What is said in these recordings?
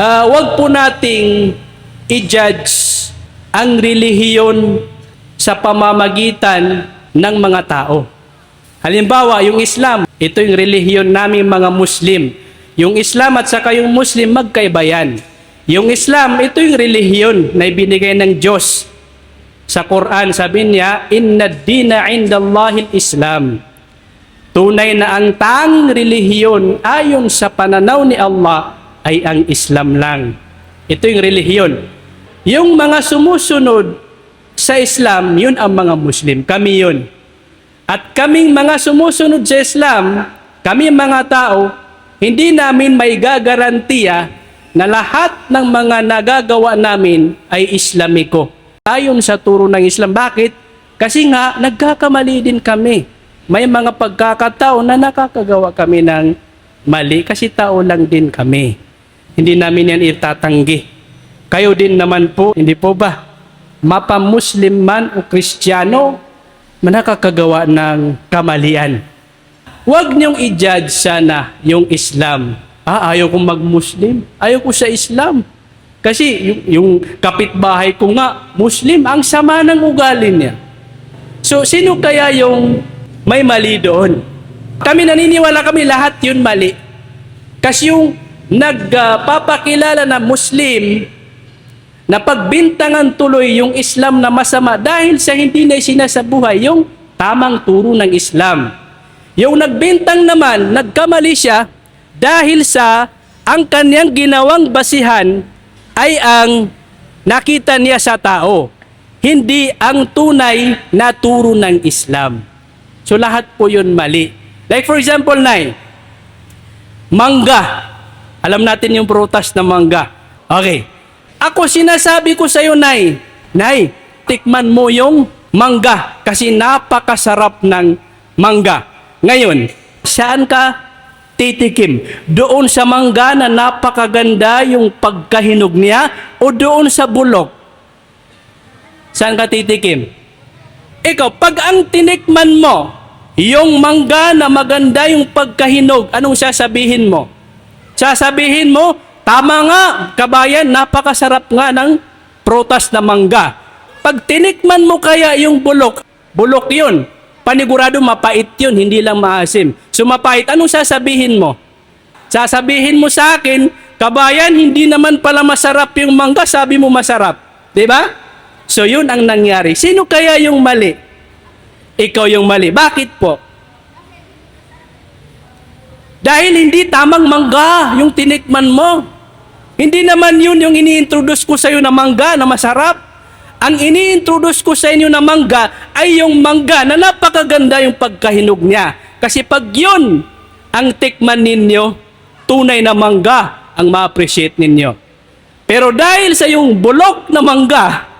Ah, wag po nating i-judge ang relihiyon sa pamamagitan ng mga tao. Halimbawa, yung Islam, ito yung relihiyon namin mga Muslim. Yung Islam at saka yung Muslim, magkaiba yan. Yung Islam, ito yung relihiyon na ibinigay ng Diyos. Sa Quran, sabi niya, Inna dina indallahil Islam. Tunay na ang tang relihiyon ayon sa pananaw ni Allah ay ang Islam lang. Ito yung relihiyon. Yung mga sumusunod sa Islam, yun ang mga Muslim. Kami yun. At kaming mga sumusunod sa Islam, kami mga tao, hindi namin may gagarantiya na lahat ng mga nagagawa namin ay Islamiko. Ayon sa turo ng Islam. Bakit? Kasi nga, nagkakamali din kami. May mga pagkakataon na nakakagawa kami ng mali kasi tao lang din kami. Hindi namin yan itatanggi. Kayo din naman po, hindi po ba? Mapa-Muslim man o Kristiyano, nakakagawa ng kamalian. Huwag niyong i-judge sana yung Islam. Ah, ayaw kong mag-Muslim. Ayaw ko sa Islam. Kasi yung, yung kapitbahay ko nga, Muslim, ang sama ng ugali niya. So, sino kaya yung may mali doon? Kami naniniwala kami lahat yun mali. Kasi yung nagpapakilala na Muslim, na pagbintangan tuloy yung Islam na masama dahil sa hindi na sinasabuhay yung tamang turo ng Islam. Yung nagbintang naman, nagkamali siya dahil sa ang kanyang ginawang basihan ay ang nakita niya sa tao, hindi ang tunay na turo ng Islam. So lahat po yun mali. Like for example, Nay, mangga. Alam natin yung prutas na mangga. Okay. Ako sinasabi ko sa iyo, Nay, Nay, tikman mo yung mangga kasi napakasarap ng mangga. Ngayon, saan ka titikim? Doon sa mangga na napakaganda yung pagkahinog niya o doon sa bulok? Saan ka titikim? Ikaw, pag ang tinikman mo, yung mangga na maganda yung pagkahinog, anong sasabihin mo? Sasabihin mo, tama nga, kabayan, napakasarap nga ng protas na mangga. Pag tinikman mo kaya yung bulok, bulok yun, panigurado mapait yun, hindi lang maasim. So mapait, anong sasabihin mo? Sasabihin mo sa akin, kabayan, hindi naman pala masarap yung mangga, sabi mo masarap. Ba? So yun ang nangyari. Sino kaya yung mali? Ikaw yung mali. Bakit po? Dahil hindi tamang mangga yung tinikman mo. Hindi naman yun yung ini-introduce ko sa iyo na mangga na masarap. Ang ini-introduce ko sa inyo na mangga ay yung mangga na napakaganda yung pagkahinog niya. Kasi pag yun ang tikman ninyo, tunay na mangga ang ma-appreciate ninyo. Pero dahil sa yung bulok na mangga,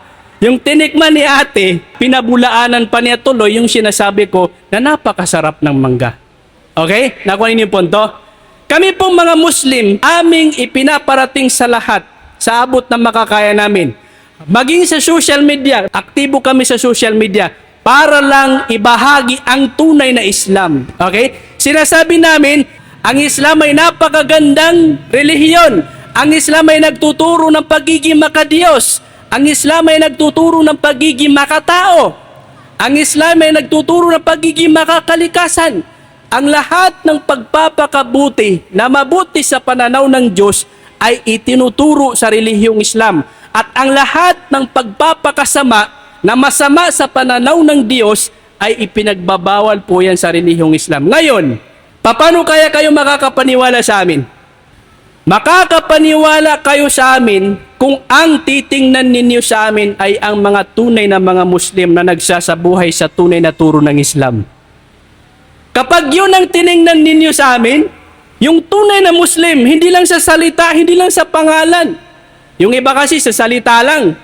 yung tinikman ni ate, pinabulaanan pa niya tuloy yung sinasabi ko na napakasarap ng mangga. Okay? Nakuha niyo yung punto? Kami pong mga Muslim, aming ipinaparating sa lahat sa abot ng makakaya namin. Maging sa social media, aktibo kami sa social media para lang ibahagi ang tunay na Islam. Okay? Sinasabi namin, ang Islam ay napakagandang relihiyon. Ang Islam ay nagtuturo ng pagiging makadiyos. Ang Islam ay nagtuturo ng pagiging makatao. Ang Islam ay nagtuturo ng pagiging makakalikasan. Ang lahat ng pagpapakabuti na mabuti sa pananaw ng Diyos ay itinuturo sa relihiyong Islam. At ang lahat ng pagpapakasama na masama sa pananaw ng Diyos ay ipinagbabawal po yan sa relihiyong Islam. Ngayon, paano kaya kayo makakapaniwala sa amin? Makakapaniwala kayo sa amin kung ang titingnan ninyo sa amin ay ang mga tunay na mga Muslim na nagsasabuhay sa tunay na turo ng Islam. Kapag yun ang tiningnan ninyo sa amin, yung tunay na Muslim, hindi lang sa salita, hindi lang sa pangalan. Yung iba kasi sa salita lang.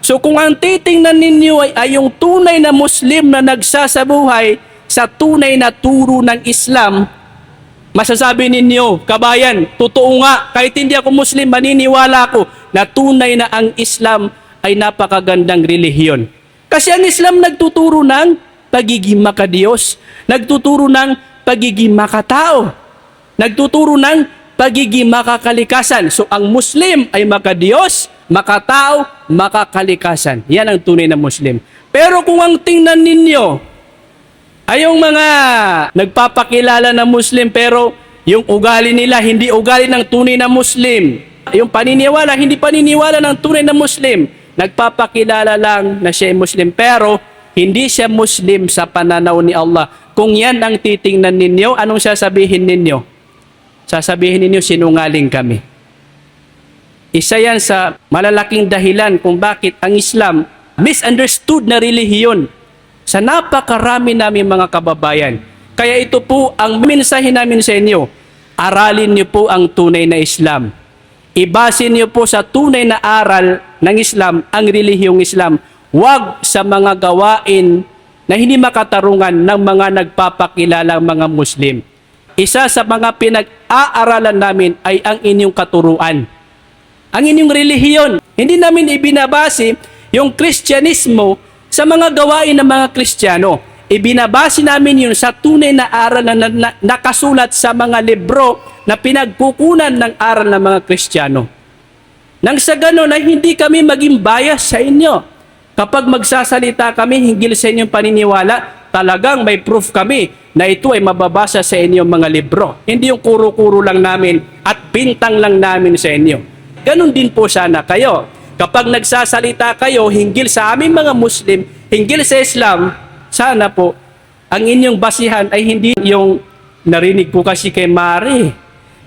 So kung ang titingnan ninyo ay, ay yung tunay na Muslim na nagsasabuhay sa tunay na turo ng Islam, masasabi ninyo, kabayan, totoo nga, kahit hindi ako Muslim, maniniwala ako na tunay na ang Islam ay napakagandang relihiyon. Kasi ang Islam nagtuturo ng pagiging makadiyos, nagtuturo ng pagiging makatao, nagtuturo ng pagiging makakalikasan. So ang Muslim ay makadiyos, makatao, makakalikasan. Yan ang tunay na Muslim. Pero kung ang tingnan ninyo ay yung mga nagpapakilala na Muslim pero yung ugali nila hindi ugali ng tunay na Muslim. Yung paniniwala, hindi paniniwala ng tunay na Muslim. Nagpapakilala lang na siya ay Muslim pero hindi siya Muslim sa pananaw ni Allah. Kung yan ang titingnan ninyo, anong sasabihin ninyo? Sasabihin ninyo, sinungaling kami. Isa yan sa malalaking dahilan kung bakit ang Islam misunderstood na relihiyon sa napakarami namin mga kababayan. Kaya ito po ang mensahe namin sa inyo. Aralin niyo po ang tunay na Islam. Ibasin niyo po sa tunay na aral ng Islam ang relihiyong Islam. Huwag sa mga gawain na hindi makatarungan ng mga nagpapakilalang mga Muslim. Isa sa mga pinag-aaralan namin ay ang inyong katuruan ang inyong relihiyon. Hindi namin ibinabase yung Kristyanismo sa mga gawain ng mga Kristiyano. Ibinabase namin yun sa tunay na aral na, na- nakasulat sa mga libro na pinagkukunan ng aral ng mga Kristiyano. Nang sa gano'n ay hindi kami maging bias sa inyo. Kapag magsasalita kami hinggil sa inyong paniniwala, talagang may proof kami na ito ay mababasa sa inyong mga libro. Hindi yung kuro-kuro lang namin at bintang lang namin sa inyo. Ganon din po sana kayo. Kapag nagsasalita kayo hinggil sa aming mga Muslim, hinggil sa Islam, sana po ang inyong basihan ay hindi yung narinig ko kasi kay Mari.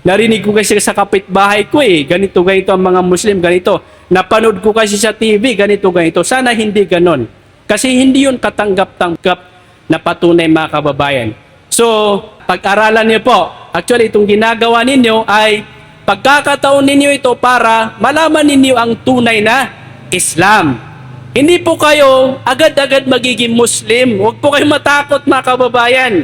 Narinig ko kasi sa kapitbahay ko eh, ganito ganito ang mga Muslim, ganito. Napanood ko kasi sa TV, ganito ganito. Sana hindi ganon. Kasi hindi yun katanggap-tanggap na patunay mga kababayan. So, pag-aralan niyo po. Actually, itong ginagawa ninyo ay pagkakataon ninyo ito para malaman ninyo ang tunay na Islam. Hindi po kayo agad-agad magiging Muslim. Huwag po kayo matakot mga kababayan.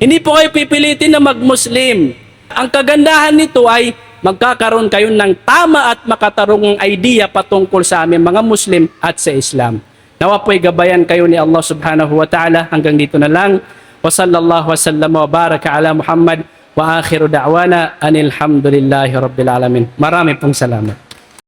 Hindi po kayo pipilitin na mag-Muslim. Ang kagandahan nito ay magkakaroon kayo ng tama at makatarungang idea patungkol sa aming mga Muslim at sa Islam. Nawa po'y gabayan kayo ni Allah subhanahu wa ta'ala. Hanggang dito na lang. Wa sallallahu wa sallam wa baraka ala Muhammad wa akhiru da'wana anil hamdulillahi rabbil alamin. Marami pong salamat.